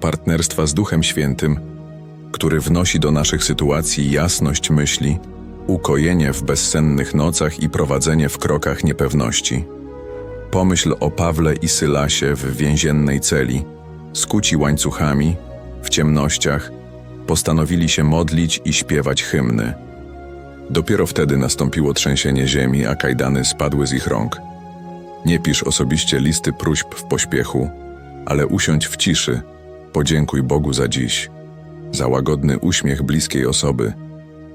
partnerstwa z Duchem Świętym, który wnosi do naszych sytuacji jasność myśli, ukojenie w bezsennych nocach i prowadzenie w krokach niepewności. Pomyśl o Pawle i Sylasie w więziennej celi, skuci łańcuchami, w ciemnościach, postanowili się modlić i śpiewać hymny. Dopiero wtedy nastąpiło trzęsienie ziemi, a kajdany spadły z ich rąk. Nie pisz osobiście listy próśb w pośpiechu, ale usiądź w ciszy, podziękuj Bogu za dziś, za łagodny uśmiech bliskiej osoby,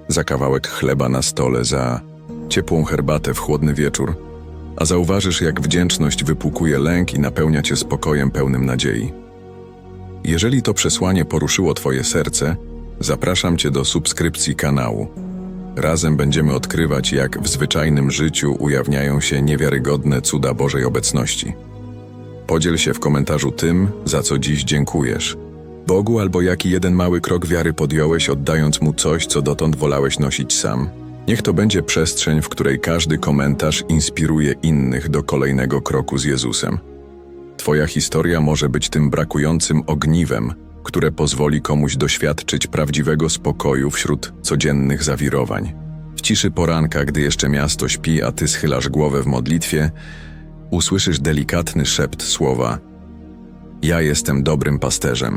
za kawałek chleba na stole, za ciepłą herbatę w chłodny wieczór, a zauważysz, jak wdzięczność wypłukuje lęk i napełnia cię spokojem pełnym nadziei. Jeżeli to przesłanie poruszyło Twoje serce, zapraszam Cię do subskrypcji kanału. Razem będziemy odkrywać, jak w zwyczajnym życiu ujawniają się niewiarygodne cuda Bożej obecności. Podziel się w komentarzu tym, za co dziś dziękujesz. Bogu albo jaki jeden mały krok wiary podjąłeś, oddając Mu coś, co dotąd wolałeś nosić sam. Niech to będzie przestrzeń, w której każdy komentarz inspiruje innych do kolejnego kroku z Jezusem. Twoja historia może być tym brakującym ogniwem, które pozwoli komuś doświadczyć prawdziwego spokoju wśród codziennych zawirowań. W ciszy poranka, gdy jeszcze miasto śpi, a ty schylasz głowę w modlitwie, usłyszysz delikatny szept słowa: Ja jestem dobrym pasterzem.